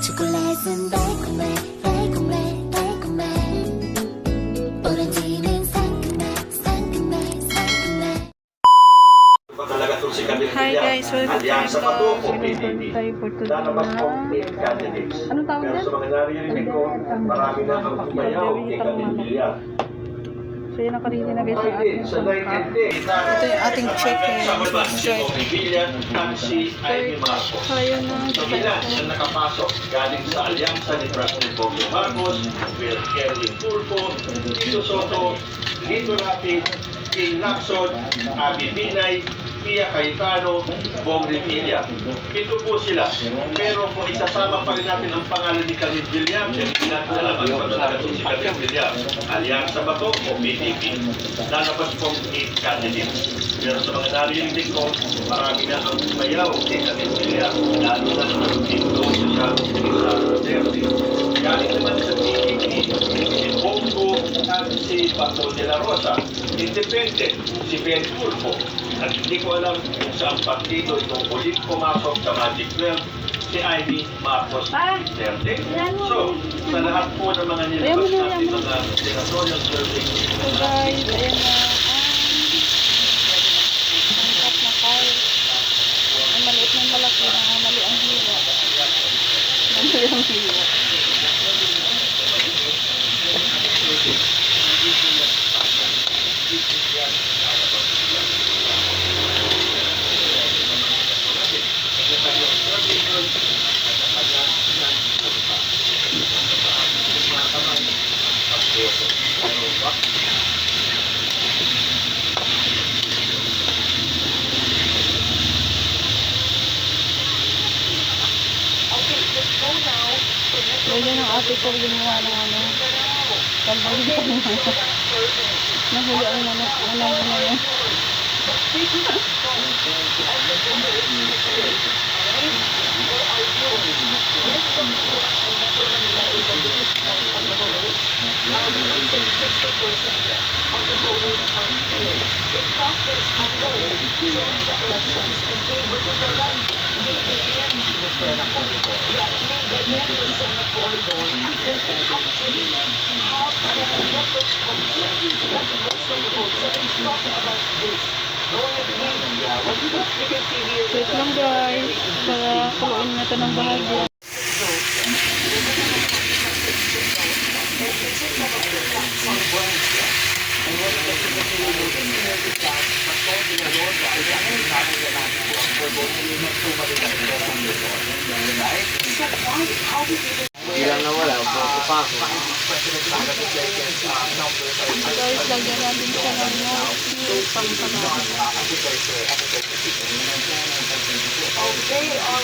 초콜릿은 달콤해 달콤해 달콤해 오렌지는 상큼해 상큼해 상큼해 talaga itong si Camille Hi Villar. guys, welcome to my Alyansa pa to vlog. o Welcome PDP. tayo for today Lalabas po na... eight candidates. Anong tawag Pero dyan? sa mga naririnig ko, marami na ang tumayaw kay Camille Villar. So yun ang kanina na guys Friday, ating day, Ito yung ating Ivy Marcos. Kaya na. Sa ilan siya nakapasok galing sa alyansa ni President Bongbong Marcos, Will Erwin Tulfo, Tito Soto, Lito Rapid, King Lacson, Abby Binay, Pia Cayetano, Bong Revilla. Ito po sila. Pero kung isasama pa rin natin ang pangalan ni Camille Villar, hindi natin alam talaga itong si Camille Villar. Alyansa ba to o PDP? Lalabas pong 8 candidates. Pero sa mga narinig ko, marami na ang mayaw kay Camille Villar. Lalo na naman dito siya sa Duterte. Galing naman sa PDP, si Bongo at si Bato de la Rosa. Independent, si Ben Tulfo. At hindi ko alam kung saan partido itong ulit pumasok sa Magic 12 si Ivy Marcos Duterte. So, sa lahat po ng mga nilabas natin mga senatorial survey, So guys, ayan na. Ang. Ang maliit ng malaki na mali ang hiwa. Mali ang hiwa. Ganyan ang ate ko gumawa ng ano. Pagbaling pa ng ano. Nahuli ang manok. Ano ang ano. Wait lang guys. Para kuluin na ito ng bahagya. Ilang na wala, pa ako. Guys, lagyan natin siya ng milk pampanaw. Okay, all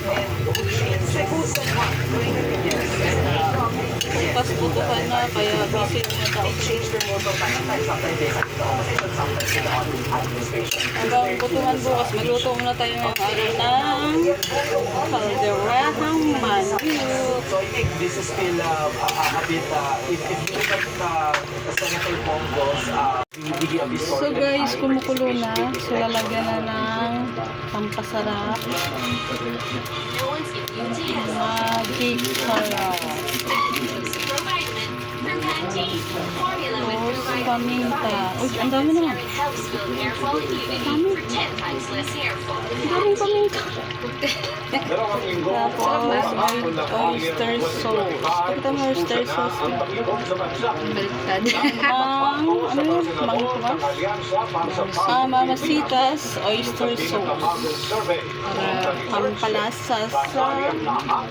Yes. Yes. Pas butuhan na, kaya busy mga tao. Hanggang butuhan bukas, magluto muna tayo ngayong araw ng kalderahang manok. So I think this is still uh, a, a, bit, uh, if, if you look at uh, Senator Bongo's uh, So guys, kumukulo na. So lalagyan na ng pampasarap. Magic sarap. Tapos paminta. Uy, ang dami naman. Dami. Daming paminta. Tapos oyster sauce. Pakita mo oyster sauce. Baliktad. Ang, ano yun? Mangko ba? Ah, mamasitas oyster sauce. Para pampalasa sa ang tawag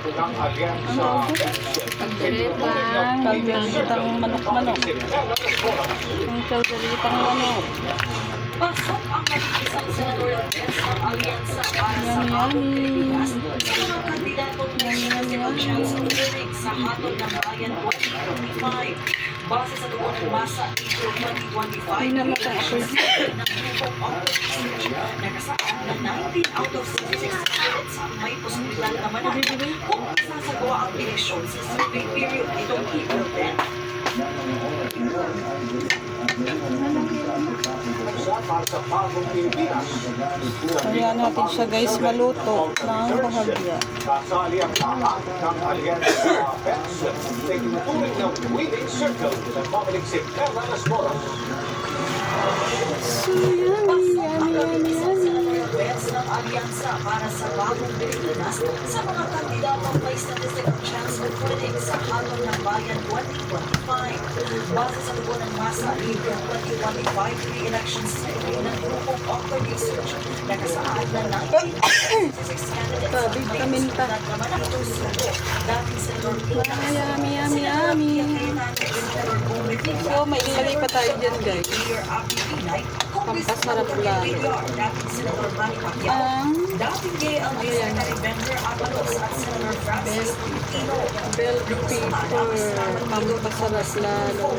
ko? Kalderitang kalderitang manok-manok. Ang manok. alyansa para sa Yummy, yummy. Bayan 2025. Base sa tugon ng masa April 2025, Ay, Research, nakasaad na 19 out of 66 candidates ang may posibilidad na manalo kung isasagawa ang eleksyon sa survey period nitong April 10. Kaya natin siya guys maluto ng bahagya. Kasali ang lahat ng winning circle Sector Las Moras. So yummy, yummy, yummy, yummy. Ng alyansa para sa bagong Pilipinas sa mga kandidatong may statistical chance winning sa hatol ng bayan 2025. Base sa tugon ng masa April 2025 pre-election survey ng grupong Oxford Research, nakasaad na 1966 candidates ang Sabi, may kaminta. posibilidad na manalo sa Senator Pina Yummy, yummy, yummy. So, may ilagay pa tayo dyan guys. Pampasarap lalo. Ang Dating gay ang Secretary Bender Avalos at Tino. bell pepper. Pampasarap lalo.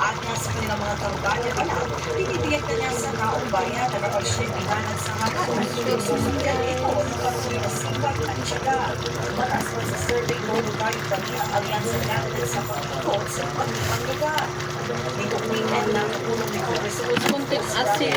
At nga sa kanilang mga kampanya pa lang, pinibigyan kanya sa taong bayan na kapag siya'y pinanan sa hanggan. Susundan ito ng patuloy na sipat at syaga. Mataas pa sa survey mo tayo pati ang alyansa natin sa pag-ikot sa pag-ibang lugar. Ito umimen ng punong ni Congressman Kunting asin.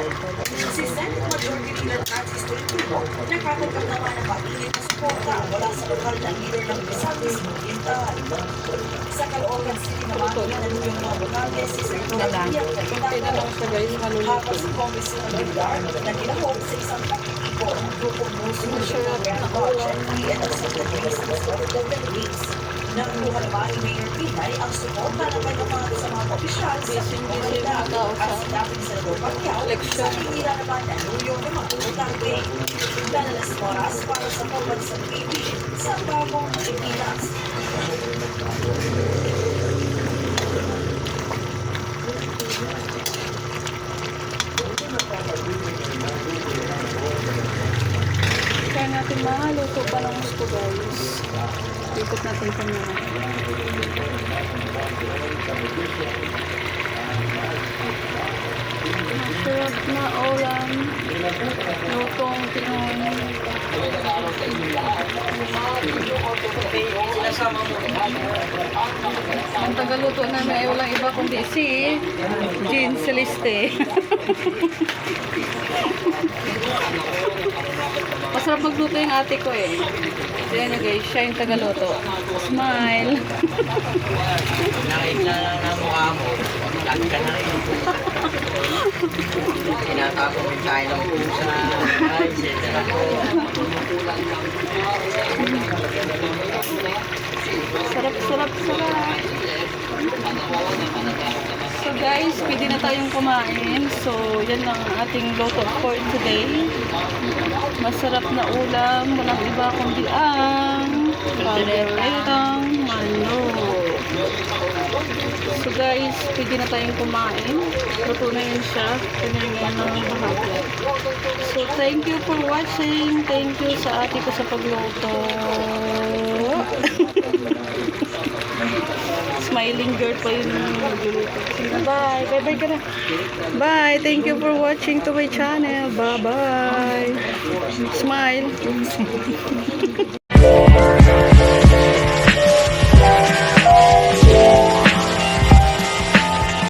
Si Senate Majority Leader Francis Tolentino nakatanggap naman ng mainit na suporta mula sa lokal na leader ng Visayas Oriental. Sa Caloocan City naman, nanalo yung mga botante si Senator Pia maluluto. Habang si Congressman Villar na kinahog sa isang pag-ipo ng grupong Muso ng Gently and the Secretaries of the Philippines. Nakuha naman ni Mayor Pinay ang suporta ng kanyang mga kasamang opisyal sa komunidad at si dating Senador Pacquiao sa hihila naman na luyo ng mga botante. Dalalas oras para sa pagbansang TV sa bagong Pilipinas. Kaya natin maluto pa ng gusto guys. Ikot natin ito na. Masarap na ulam. Lutong Pinoy. Ang tagaluto namin ay walang iba kundi si Jean Celeste. Masarap magluto yung ate ko eh. Ayan na guys, siya yung tagaluto. Smile. Nakita lang na mukha mo. Lagi ka na rin. Tinatapon tayo ng pusa. Ay, ako. Sarap, sarap, sarap. So guys, pwede na tayong kumain. So, yan lang ang ating luto for today. Masarap na ulam. Walang iba kundi ang kaleretang manok. So guys, pwede na tayong kumain. Luto na yun siya. Ng bahagya. So, thank you for watching. Thank you sa ate ko sa pagluto. Smiling girl pa yun nagluluto. Bye. Bye-bye ka na. Bye. Thank you for watching to my channel. Bye-bye. Smile.